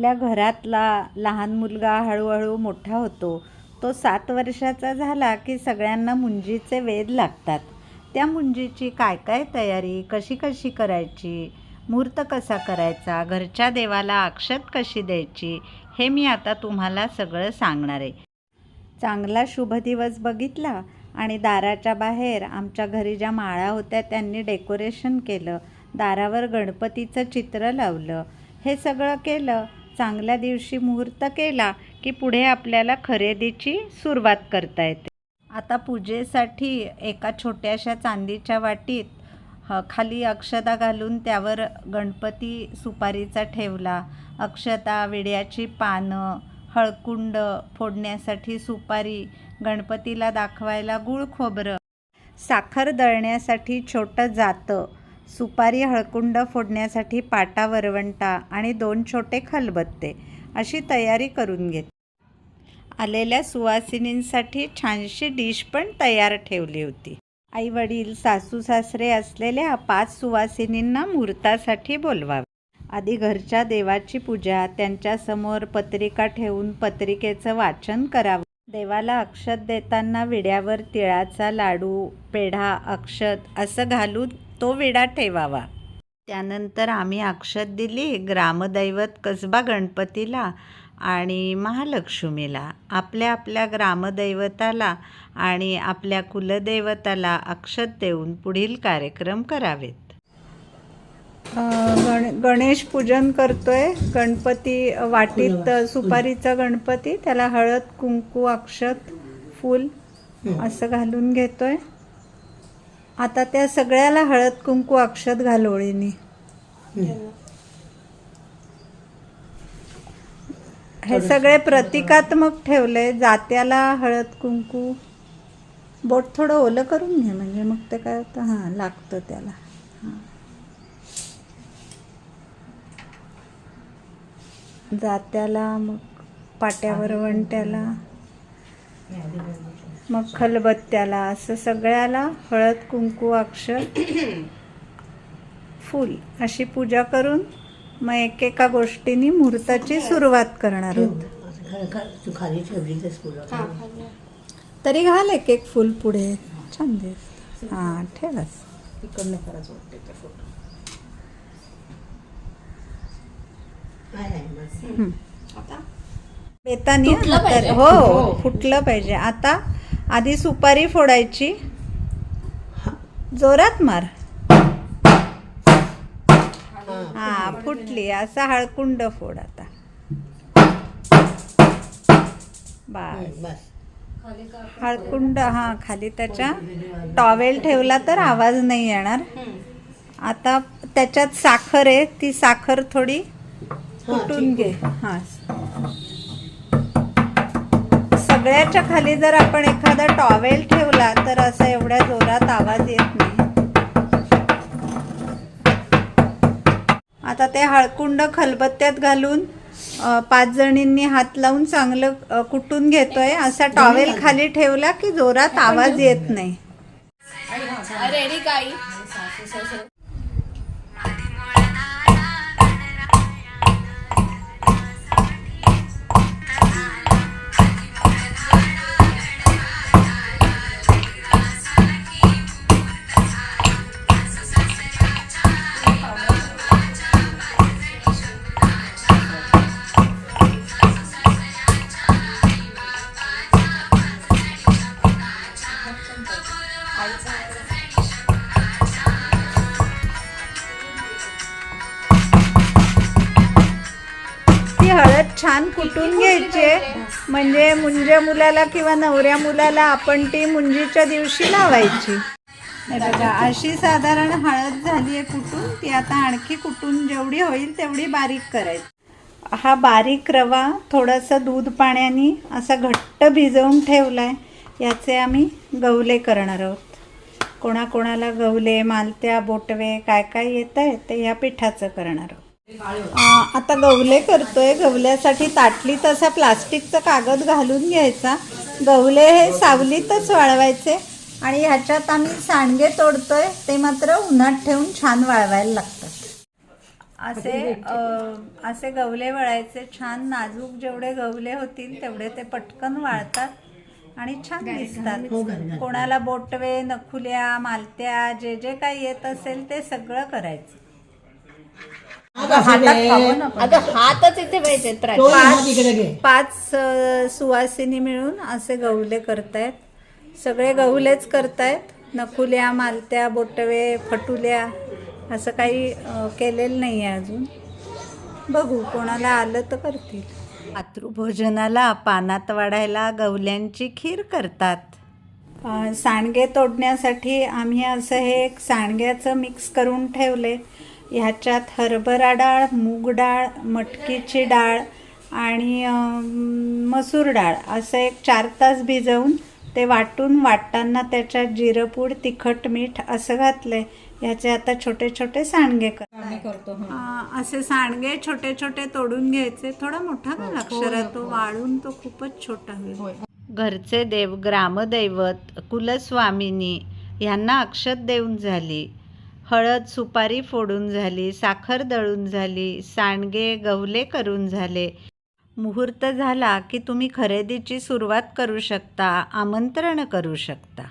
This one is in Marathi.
आपल्या घरातला लहान मुलगा हळूहळू मोठा होतो. तो सात वर्षाचा झाला की सगळ्यांना मुंजीचे वेध लागतात. त्या मुंजीची काय काय तयारी कशी कशी करायची मूर्त कसा करायचा घरच्या देवाला अक्षत कशी द्यायची हे मी आता तुम्हाला सगळं सांगणार आहे. चांगला शुभ दिवस बघितला आणि दाराच्या बाहेर आमच्या घरी ज्या माळा होत्या त्यांनी डेकोरेशन केलं. दारावर गणपतीचं चित्र लावलं. हे सगळं केलं चांगल्या दिवशी मुहूर्त केला की पुढे आपल्याला खरेदीची सुरुवात करता येते. आता पूजेसाठी एका छोट्याशा चांदीच्या वाटीत खाली अक्षता घालून त्यावर गणपती सुपारीचा ठेवला. अक्षता विड्याची पानं हळकुंड फोडण्यासाठी सुपारी गणपतीला दाखवायला गुळ खोबरं साखर दळण्यासाठी छोटं जातं सुपारी हळकुंड फोडण्यासाठी पाटा वरवंटा आणि दोन छोटे खलबत्ते अशी तयारी करून घेत. आलेल्या सुवासिनींसाठी छानशी डिश पण तयार ठेवली होती. आई वडील सासू सासरे असलेल्या पाच सुवासिनींना मुहूर्तासाठी बोलवावे. आधी घरच्या देवाची पूजा त्यांच्यासमोर पत्रिका ठेवून पत्रिकेचं वाचन करावं. देवाला अक्षत देताना विड्यावर तिळाचा लाडू पेढा अक्षत असं घालून तो विडा ठेवावा. त्यानंतर आम्ही अक्षत दिली ग्रामदैवत कसबा गणपतीला आणि महालक्ष्मीला. आपल्या आपल्या ग्रामदैवताला आणि आपल्या कुलदैवताला अक्षत देऊन पुढील कार्यक्रम करावेत. गण गणेश पूजन करतोय. गणपती वाटीत सुपारीचा गणपती. त्याला हळद कुंकू अक्षत फूल असं घालून घेतोय. आता त्या सगळ्याला हळद कुंकू अक्षत घालोळीनी हे सगळे प्रतिकात्मक ठेवले जात्याला हळद कुंकू. बोट थोडं ओलं करून घे म्हणजे मग ते काय होतं? हां लागतं त्याला. हां. जात्याला मग पाट्यावर वणट्याला मग खलबत्त्याला असं सगळ्याला हळद कुंकू अक्षर फूल अशी पूजा करून मग एकेका गोष्टींनी मुहूर्ताची सुरुवात करणार आहोत. तरी घाल एक एक फुल पुढे. छान दिसत. हां ठेवच. इकडनं करायचं वाटते ते फोटो. नाही नाही बस. बेतानी हो फुटलं पाहिजे. आता आधी सुपारी फोडायची. जोरात मार. हा फुटली. असा हळकुंड फोड आता. बस. हळकुंड हा खाली त्याच्या टॉवेल ठेवला तर आवाज नाही येणार. आता त्याच्यात साखर आहे ती साखर थोडी कुटून घे. हा सगळ्याच्या खाली जर आपण एखादा टॉवेल ठेवला तर असा एवढ्या जोरात आवाज येत नाही. आता ते हळकुंड खलबत्त्यात घालून पाच जणींनी हात लावून चांगलं कुटून घेतोय. असा टॉवेल खाली ठेवला की जोरात आवाज येत नाही. ती हळद छान कुटून घ्यायची म्हणजे मुंज्या मुलाला किंवा नवऱ्या मुलाला आपण ती मुंजीच्या दिवशी लावायची. बघा अशी साधारण हळद झाली आहे कुटून. ती आता आणखी कुटून जेवढी होईल तेवढी बारीक करायची. हा बारीक रवा थोडंसं दूध पाण्याने असा घट्ट भिजवून ठेवला आहे याचे आम्ही गवले करणार आहोत. कोणाकोणाला गवले मालत्या बोटवे काय काय येत आहे ते या पिठाचं करणार आहोत. आता गवले करतोय. गवल्यासाठी ताटली तसा प्लास्टिकचा कागद घालून घ्यायचा. गवले हे सावलीतच वाळवायचे आणि ह्याच्यात आम्ही सांडगे तोडतोय. ते मात्र उन्हात ठेवून छान वाळवायला लागतात. असे असे गवले वळायचे. छान नाजूक जेवढे गवले होतील तेवढे ते पटकन वाळतात. आणि छान दिसतात. कोणाला बोटवे नखुल्या मालत्या जे जे काही येत असेल ते सगळं करायचं. हातच इथे पाहिजे पाच सुवासिनी मिळून असे गवले करतायत. सगळे गवलेच करतायत. नकुल्या मालत्या बोटवे फटुल्या असं काही केलेलं नाही आहे अजून. बघू कोणाला आलं तर करतील. मातृभोजनाला पानात वाढायला गवल्यांची खीर करतात. सांडगे तोडण्यासाठी आम्ही असं हे एक सांडग्याचं मिक्स करून ठेवले. ह्याच्यात हरभरा डाळ मूग डाळ मटकीची डाळ आणि मसूर डाळ असं एक चार तास भिजवून ते वाटून वाटताना त्याच्यात जिरंपूड तिखट मीठ असं घातलं ह्याचे आता छोटे छोटे सांडगे करतो असे सांडगे छोटे छोटे तोडून घ्यायचे. थोडा मोठा का अक्षरात तो वाळून तो खूपच छोटा होईल. घरचे देव ग्रामदैवत कुलस्वामिनी यांना अक्षत देऊन झाली. हळद सुपारी फोडून झाली साखर दळून झाली सांडगे गवले करून झाले. मुहूर्त झाला की तुम्ही खरेदीची सुरुवात करू शकता आमंत्रण करू शकता.